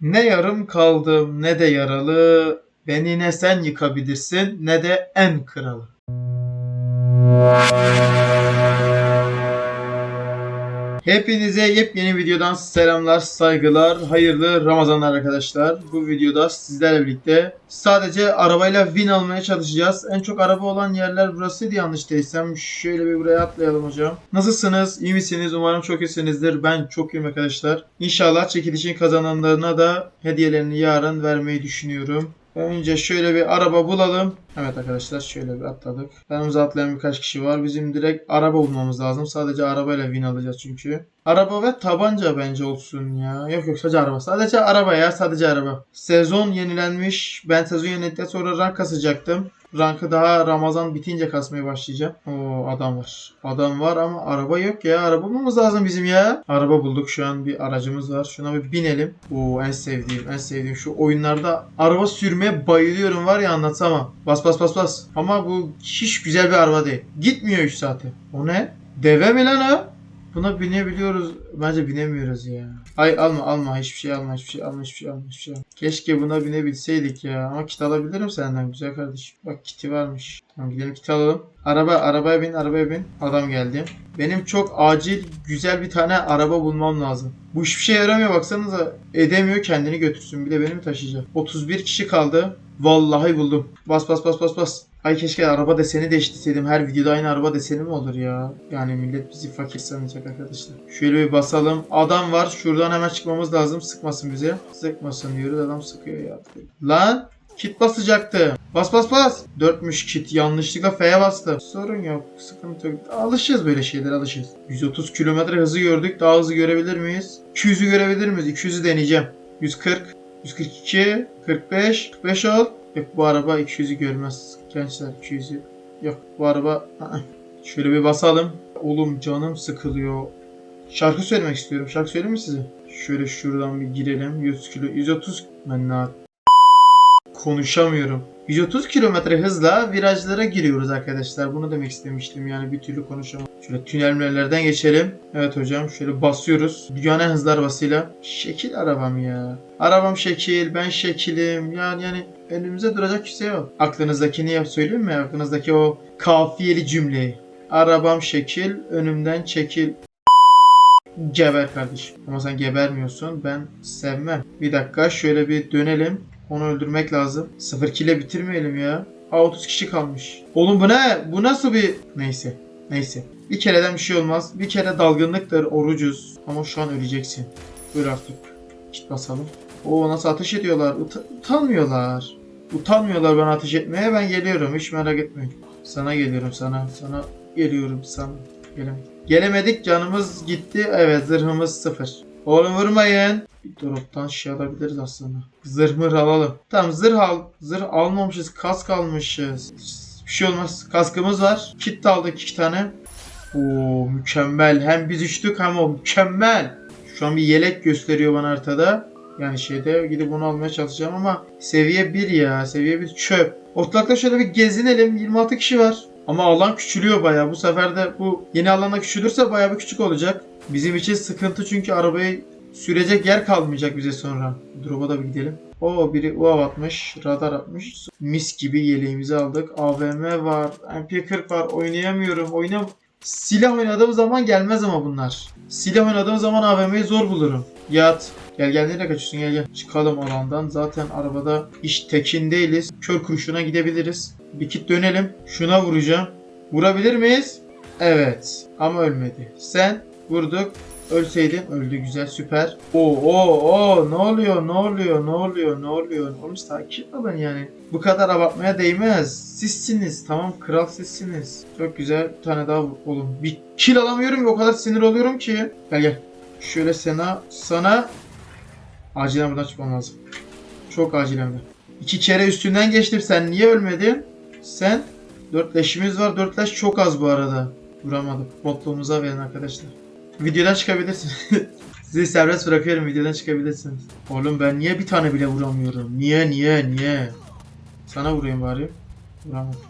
Ne yarım kaldım ne de yaralı. Beni ne sen yıkabilirsin ne de en kralı. Hepinize yepyeni videodan selamlar, saygılar, hayırlı Ramazanlar arkadaşlar. Bu videoda sizlerle birlikte sadece arabayla win almaya çalışacağız. En çok araba olan yerler burasıydı yanlış değilsem. Şöyle bir buraya atlayalım hocam. Nasılsınız? İyi misiniz? Umarım çok iyisinizdir. Ben çok iyiyim arkadaşlar. İnşallah çekilişin kazananlarına da hediyelerini yarın vermeyi düşünüyorum. Önce şöyle bir araba bulalım. Evet arkadaşlar şöyle bir atladık. Yanımıza atlayan birkaç kişi var. Bizim direkt araba bulmamız lazım. Sadece arabayla win alacağız çünkü. Araba ve tabanca bence olsun ya. Yok yok sadece araba. Sadece araba ya sadece araba. Sezon yenilenmiş. Ben sezon yenilendikten sonra rank kasacaktım. Rankı daha Ramazan bitince kasmaya başlayacağım. Oo adam var. Adam var ama araba yok ya. Araba bulmamız lazım bizim ya. Araba bulduk. Şu an bir aracımız var. Şuna bir binelim. Oo en sevdiğim, en sevdiğim şu oyunlarda araba sürmeye bayılıyorum var ya anlatamam. Bas bas bas bas. Ama bu hiç güzel bir araba değil. Gitmiyor 3 saate. O ne? Deve mi lan o? Buna binebiliyoruz. Bence binemiyoruz ya. Ay alma alma hiçbir şey alma hiçbir şey alma hiçbir şey alma hiçbir şey alma. Keşke buna binebilseydik ya. Ama kit alabilirim senden güzel kardeşim. Bak kiti varmış. Tamam gidelim kiti alalım. Araba arabaya bin arabaya bin. Adam geldi. Benim çok acil güzel bir tane araba bulmam lazım. Bu hiçbir şey yaramıyor baksanıza. Edemiyor kendini götürsün. Bir de beni mi taşıyacak? 31 kişi kaldı. Vallahi buldum. Bas bas bas bas bas. Ay keşke araba deseni değiştirseydim. Her videoda aynı araba deseni mi olur ya? Yani millet bizi fakir sanacak arkadaşlar. Şöyle bir basalım. Adam var. Şuradan hemen çıkmamız lazım. Sıkmasın bize. Sıkmasın diyoruz. Adam sıkıyor ya. Lan Kit basacaktı. Bas bas bas. Dörtmüş kit. Yanlışlıkla F'ye bastım. Sorun yok. Sıkıntı yok. Alışırız böyle şeylere alışırız. 130 kilometre hızı gördük. Daha hızlı görebilir miyiz? 200'ü görebilir miyiz? 200'ü deneyeceğim. 140. 142. 45. 45 ol. Yok bu araba 200'ü görmez. Gençler 200'ü. Yok bu araba... Şöyle bir basalım. Oğlum canım sıkılıyor. Şarkı söylemek istiyorum. Şarkı söyleyeyim mi size? Şöyle şuradan bir girelim. 100 kilo. 130. Ben ne konuşamıyorum. 130 kilometre hızla virajlara giriyoruz arkadaşlar. Bunu demek istemiştim yani bir türlü konuşamadım. Şöyle tünellerden geçelim. Evet hocam şöyle basıyoruz. Dünyanın en hızlı arabasıyla. Şekil arabam ya. Arabam şekil, ben şekilim. Yani yani önümüze duracak şey yok. Aklınızdakini yap söyleyeyim mi? Aklınızdaki o kafiyeli cümleyi. Arabam şekil, önümden çekil. Geber kardeşim. Ama sen gebermiyorsun. Ben sevmem. Bir dakika şöyle bir dönelim. Onu öldürmek lazım. 0 kile bitirmeyelim ya. Aa 30 kişi kalmış. Oğlum bu ne? Bu nasıl bir... Neyse. Neyse. Bir kereden bir şey olmaz. Bir kere dalgınlıktır. Orucuz. Ama şu an öleceksin. Dur artık. Git basalım. Oo nasıl ateş ediyorlar. Uta- utanmıyorlar. Utanmıyorlar bana ateş etmeye. Ben geliyorum. Hiç merak etmeyin. Sana geliyorum sana. Sana geliyorum sana. Gelemedik. Gelemedik. Canımız gitti. Evet zırhımız sıfır. Oğlum vurmayın. Drop'tan şey alabiliriz aslında. Zırh mır alalım. Tamam zırh al. Zırh almamışız. Kask almışız. Bir şey olmaz. Kaskımız var. Kit aldık iki tane. Oo mükemmel. Hem biz uçtuk hem o mükemmel. Şu an bir yelek gösteriyor bana haritada. Yani şeyde gidip bunu almaya çalışacağım ama seviye 1 ya. Seviye 1 çöp. Ortalıkta şöyle bir gezinelim. 26 kişi var. Ama alan küçülüyor bayağı. Bu sefer de bu yeni alana küçülürse bayağı bir küçük olacak. Bizim için sıkıntı çünkü arabayı sürecek yer kalmayacak bize sonra. Drop'a da bir gidelim. O biri UAV atmış, radar atmış. Mis gibi yeleğimizi aldık. AVM var, MP40 var. Oynayamıyorum. Oynam Silah oynadığım zaman gelmez ama bunlar. Silah oynadığım zaman AVM'yi zor bulurum. Yat. Gel gel nereye kaçıyorsun gel gel. Çıkalım alandan. Zaten arabada iş tekin değiliz. Kör kurşuna gidebiliriz. Bir kit dönelim. Şuna vuracağım. Vurabilir miyiz? Evet. Ama ölmedi. Sen vurduk. Ölseydin öldü güzel süper. Oo oo oo ne oluyor ne oluyor ne oluyor ne oluyor. Oğlum sakin olun yani. Bu kadar abartmaya değmez. Sizsiniz tamam kral sizsiniz. Çok güzel bir tane daha oğlum. Bir kill alamıyorum ya o kadar sinir oluyorum ki. Gel gel. Şöyle sana sana acilen buradan çıkmam lazım. Çok acilen de. İki kere üstünden geçtim sen niye ölmedin? Sen dört leşimiz var. Dört leş çok az bu arada. Vuramadık. Botluğumuza verin arkadaşlar. Videodan çıkabilirsin. Sizi serbest bırakıyorum videodan çıkabilirsiniz. Oğlum ben niye bir tane bile vuramıyorum? Niye niye niye? Sana vurayım bari. Vuramadım.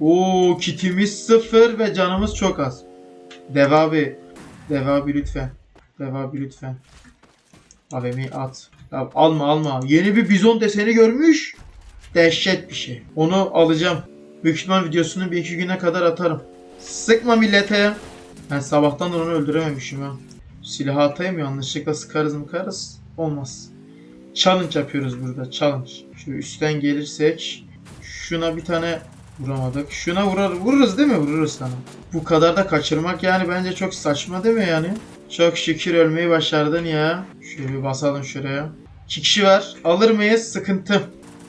Oo kitimiz sıfır ve canımız çok az. Dev abi. Dev abi lütfen. Dev abi lütfen. AVM'yi at. Ya alma alma. Yeni bir bizon deseni görmüş. Dehşet bir şey. Onu alacağım. Büyük ihtimal videosunu bir iki güne kadar atarım. Sıkma millete. Ben sabahtan onu öldürememişim ha. Silahı atayım yanlışlıkla sıkarız mıkarız. Olmaz. Challenge yapıyoruz burada. Challenge. Şöyle üstten gelirsek. Şuna bir tane vuramadık. Şuna vurar, vururuz değil mi? Vururuz sana. Bu kadar da kaçırmak yani bence çok saçma değil mi yani? Çok şükür ölmeyi başardın ya. Şöyle bir basalım şuraya. İki kişi var. Alır mıyız? Sıkıntı.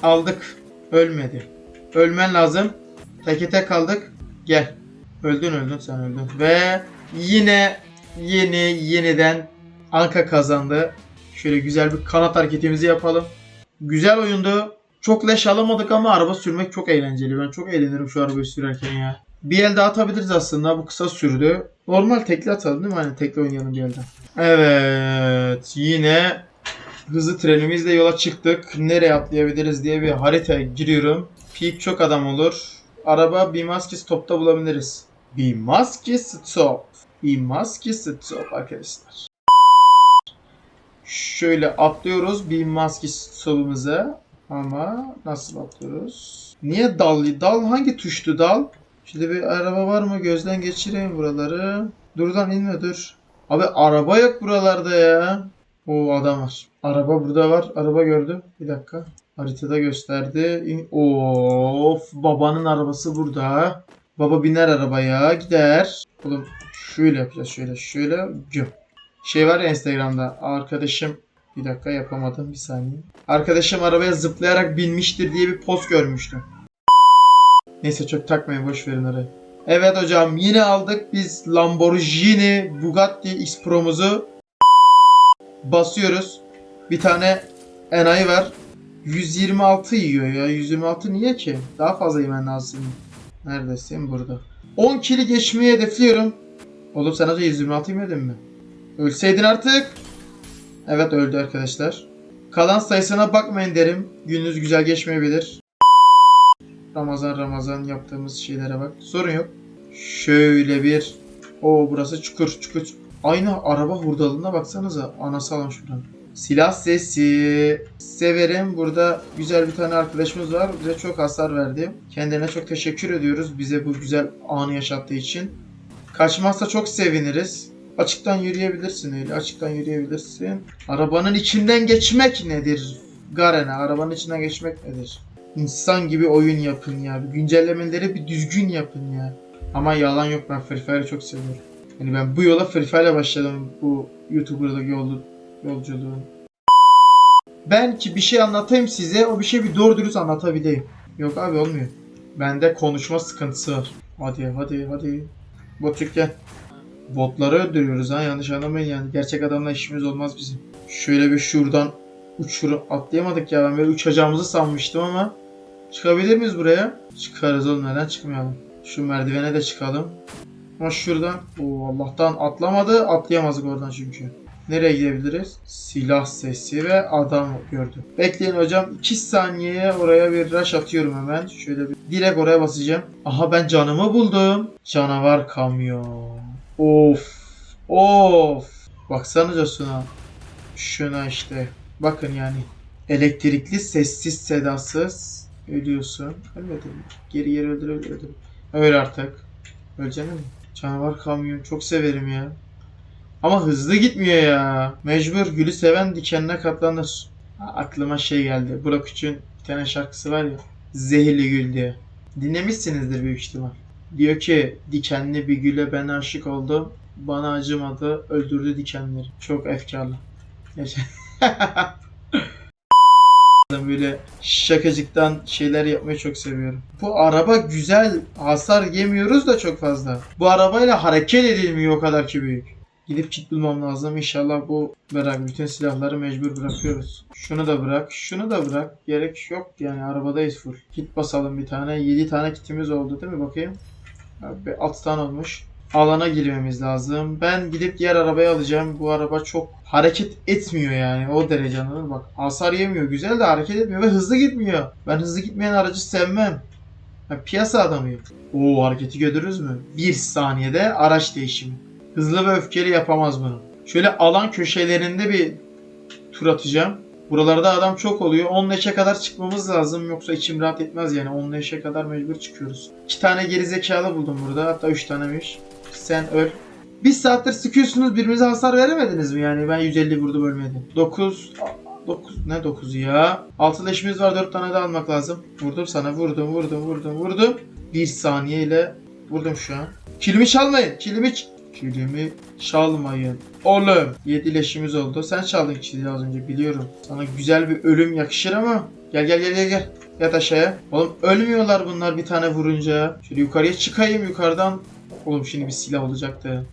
Aldık. Ölmedi. Ölmen lazım. Teke tek kaldık. Gel. Öldün öldün sen öldün. Ve yine yeni yeniden Anka kazandı. Şöyle güzel bir kanat hareketimizi yapalım. Güzel oyundu. Çok leş alamadık ama araba sürmek çok eğlenceli. Ben çok eğlenirim şu arabayı sürerken ya. Bir el daha atabiliriz aslında. Bu kısa sürdü. Normal tekli atalım değil mi? Hani tekli oynayalım bir elden. Evet. Yine hızlı trenimizle yola çıktık. Nereye atlayabiliriz diye bir harita giriyorum. Peak çok adam olur. Araba Bimaski Stop'ta bulabiliriz. Bimaski Stop. Bimaski Stop arkadaşlar. Şöyle atlıyoruz Bimaski Stop'umuza. Ama nasıl atlıyoruz? Niye dal? Dal hangi tuştu dal? Şimdi bir araba var mı? Gözden geçireyim buraları. Durdan inme dur. Abi araba yok buralarda ya. O adam var. Araba burada var. Araba gördüm. Bir dakika. Haritada gösterdi. Of babanın arabası burada. Baba biner arabaya gider. Oğlum şöyle yapacağız şöyle şöyle. Güm. Şey var ya Instagram'da arkadaşım bir dakika yapamadım bir saniye. Arkadaşım arabaya zıplayarak binmiştir diye bir post görmüştüm. Neyse çok takmayın boş verin orayı. Evet hocam yine aldık biz Lamborghini Bugatti X Pro'muzu basıyoruz. Bir tane enayi var. 126 yiyor ya. 126 niye ki? Daha fazla yemen lazım. Neredesin? Burada. 10 kili geçmeyi hedefliyorum. Oğlum sen önce 126 yemedin mi? Ölseydin artık. Evet öldü arkadaşlar. Kalan sayısına bakmayın derim. Gününüz güzel geçmeyebilir. Ramazan Ramazan yaptığımız şeylere bak. Sorun yok. Şöyle bir... o burası çukur çukur. Aynı araba hurdalığına baksanıza. Anası almış buradan. Silah sesi. Severim. Burada güzel bir tane arkadaşımız var. Bize çok hasar verdi. Kendine çok teşekkür ediyoruz. Bize bu güzel anı yaşattığı için. Kaçmazsa çok seviniriz. Açıktan yürüyebilirsin öyle. Açıktan yürüyebilirsin. Arabanın içinden geçmek nedir? Garena arabanın içinden geçmek nedir? İnsan gibi oyun yapın ya. Güncellemeleri bir düzgün yapın ya. Ama yalan yok ben Free Fire'ı çok seviyorum. Yani ben bu yola Free Fire'la başladım bu YouTuber'da yolu, yolculuğum. Ben ki bir şey anlatayım size o bir şey bir doğru dürüst anlatabileyim. Yok abi olmuyor. Bende konuşma sıkıntısı var. Hadi hadi hadi. Botuk gel. Botları öldürüyoruz ha yanlış anlamayın yani. Gerçek adamla işimiz olmaz bizim. Şöyle bir şuradan uçuru atlayamadık ya ben böyle uçacağımızı sanmıştım ama çıkabilir miyiz buraya? Çıkarız oğlum neden çıkmayalım? Şu merdivene de çıkalım. Ama şuradan o Allah'tan atlamadı atlayamazdık oradan çünkü. Nereye gidebiliriz? Silah sesi ve adam gördüm. Bekleyin hocam 2 saniyeye oraya bir rush atıyorum hemen. Şöyle bir direkt oraya basacağım. Aha ben canımı buldum. Canavar kamyon. Of. Of. Baksanıza şuna. Şuna işte. Bakın yani. Elektrikli sessiz sedasız ölüyorsun. Ölmedin? Geri geri öldür öldür. Öl artık. Öleceksin mi? Canavar kamyon. Çok severim ya. Ama hızlı gitmiyor ya. Mecbur gülü seven dikenine katlanır. Aklıma şey geldi. Burak Üç'ün bir tane şarkısı var ya. Zehirli Gül diye. Dinlemişsinizdir büyük ihtimal. Diyor ki dikenli bir güle ben aşık oldum. Bana acımadı, öldürdü dikenleri. Çok efkarlı. Böyle şakacıktan şeyler yapmayı çok seviyorum. Bu araba güzel. Hasar yemiyoruz da çok fazla. Bu arabayla hareket edilmiyor o kadar ki büyük. Gidip kit bulmam lazım. İnşallah bu bırak. Bütün silahları mecbur bırakıyoruz. Şunu da bırak. Şunu da bırak. Gerek yok yani arabadayız full. Kit basalım bir tane. 7 tane kitimiz oldu değil mi? Bakayım. Abi 6 tane olmuş. Alana girmemiz lazım. Ben gidip diğer arabayı alacağım. Bu araba çok hareket etmiyor yani. O derece anladın? Bak hasar yemiyor. Güzel de hareket etmiyor ve hızlı gitmiyor. Ben hızlı gitmeyen aracı sevmem. Ben piyasa adamıyım. Oo hareketi görürüz mü? Bir saniyede araç değişimi. Hızlı ve öfkeli yapamaz bunu. Şöyle alan köşelerinde bir tur atacağım. Buralarda adam çok oluyor. 10 leşe kadar çıkmamız lazım. Yoksa içim rahat etmez yani. 10 leşe kadar mecbur çıkıyoruz. 2 tane geri zekalı buldum burada. Hatta 3 tanemiş. Sen öl. Bir saattir sıkıyorsunuz birbirinize hasar veremediniz mi yani? Ben 150 vurdum ölmedi. 9 9 ne 9 ya? 6 leşimiz var 4 tane de almak lazım. Vurdum sana vurdum vurdum vurdum vurdum. 1 saniyeyle vurdum şu an. Kilimi çalmayın. Kilimi Kilimi çalmayın. Oğlum 7 leşimiz oldu. Sen çaldın kili az önce biliyorum. Sana güzel bir ölüm yakışır ama. Gel gel gel gel gel. Yat aşağıya. Oğlum ölmüyorlar bunlar bir tane vurunca. Şöyle yukarıya çıkayım yukarıdan. Oğlum şimdi bir silah olacaktı.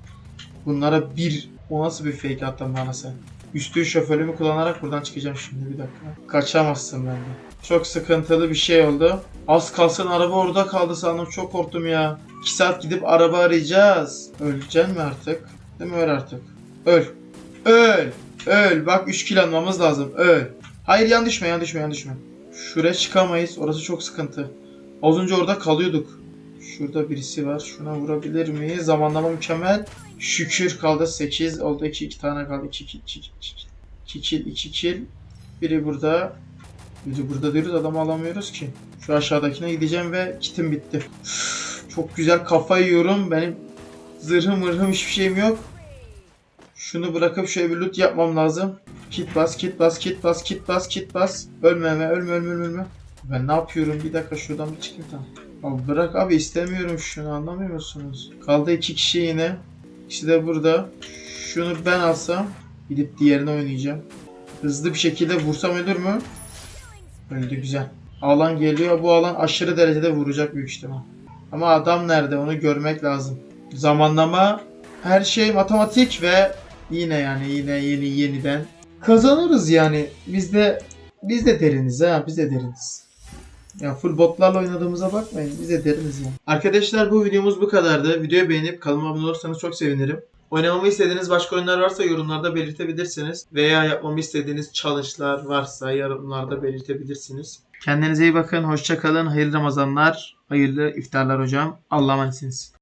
Bunlara bir... O nasıl bir fake attım bana sen? Üstü şoförümü kullanarak buradan çıkacağım şimdi bir dakika. Kaçamazsın bende. Çok sıkıntılı bir şey oldu. Az kalsın araba orada kaldı sandım çok korktum ya. 2 saat gidip araba arayacağız. Öleceksin mi artık? Değil mi öl artık? Öl. Öl. Öl. Bak 3 kill almamız lazım. Öl. Hayır yan düşme yan düşme yan düşme. Şuraya çıkamayız. Orası çok sıkıntı. Az önce orada kalıyorduk. Şurada birisi var. Şuna vurabilir miyiz? Zamanlama mükemmel. Şükür kaldı 8. Oldu 2 2 tane kaldı. 2 2 2 2 kill 2 kill. Biri burada. Biri burada diyoruz adamı alamıyoruz ki. Şu aşağıdakine gideceğim ve kitim bitti. Çok güzel kafa yiyorum. Benim zırhım mırhım hiçbir şeyim yok. Şunu bırakıp şöyle bir loot yapmam lazım. Kit bas, kit bas, kit bas, kit bas, kit bas. Ölme, ölme, ölme, ölme, ölme. Ben ne yapıyorum? Bir dakika şuradan bir çıkayım tamam. Abi bırak abi istemiyorum şunu anlamıyor musunuz? Kaldı iki kişi yine. İkisi de burada. Şunu ben alsam gidip diğerini oynayacağım. Hızlı bir şekilde vursam ölür mü? Öldü güzel. Alan geliyor. Bu alan aşırı derecede vuracak büyük ihtimal. Ama adam nerede onu görmek lazım. Zamanlama her şey matematik ve yine yani yine yeni yeniden kazanırız yani. Biz de biz de deriniz ha biz de deriniz. Ya full botlarla oynadığımıza bakmayın. Biz de deriniz ya. Arkadaşlar bu videomuz bu kadardı. Videoyu beğenip kanalıma abone olursanız çok sevinirim. Oynamamı istediğiniz başka oyunlar varsa yorumlarda belirtebilirsiniz. Veya yapmamı istediğiniz challenge'lar varsa yorumlarda belirtebilirsiniz. Kendinize iyi bakın. Hoşça kalın. Hayırlı Ramazanlar. Hayırlı iftarlar hocam. Allah'a emanetsiniz.